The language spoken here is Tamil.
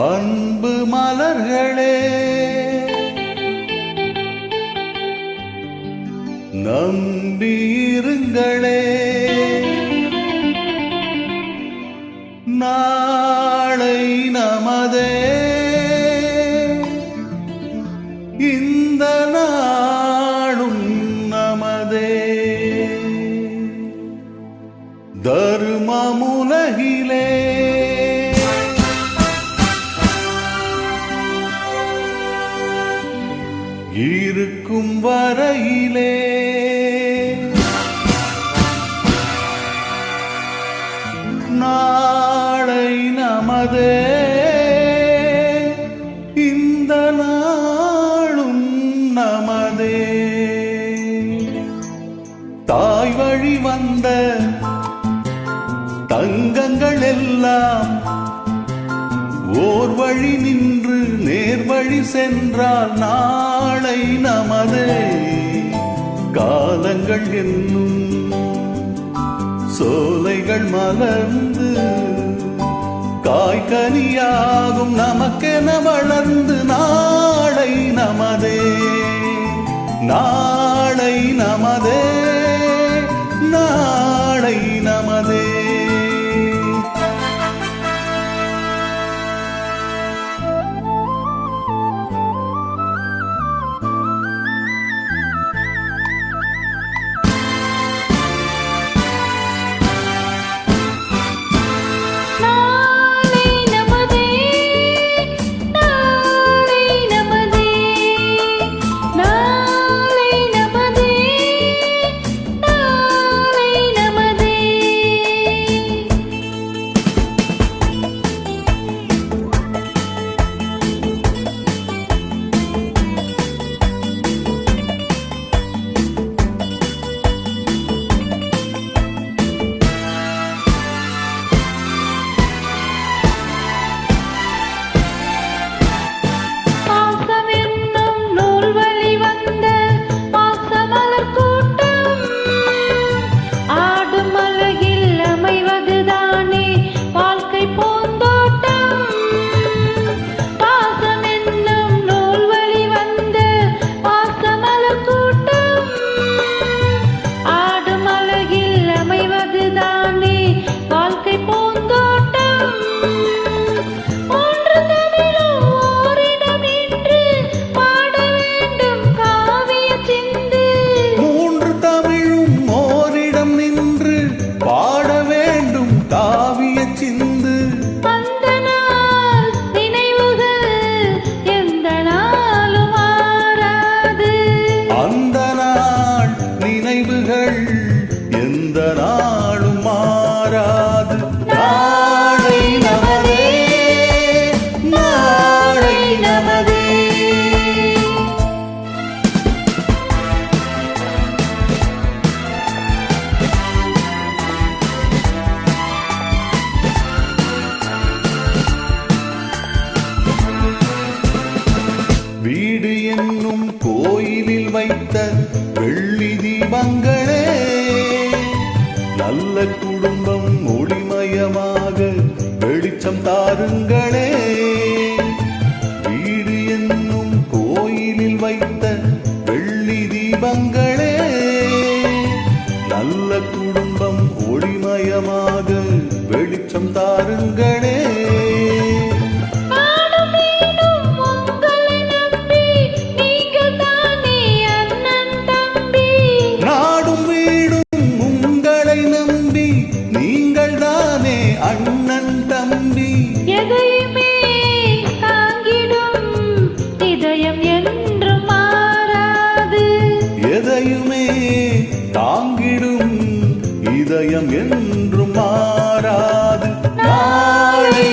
அன்பு மலர்களே நம்பியிருங்களே நான் நமதே இந்த நாளும் நமதே. தாய் வழி வந்த தங்கங்கள் எல்லாம் ஓர் வழி நின்று நேர் வழி சென்றால் நாளை நமதே. காலங்கள் என்னும் சோலைகள் மலர்ந்து தாய் கனியாகும் நமக்கென வளர்ந்து நாளை நமதே நாளை நமதே. வீடு என்னும் கோயிலில் வைத்த வெள்ளி தீபங்களே நல்ல குடும்பம் ஒளிமயமாக வெளிச்சம் தாருங்களே. வீடு என்னும் கோயிலில் வைத்த வெள்ளி தீபங்களே நல்ல குடும்பம் ஒளிமயமாக வெளிச்சம் தாருங்களே. இதயம் என்றும் மாறாது. நாளை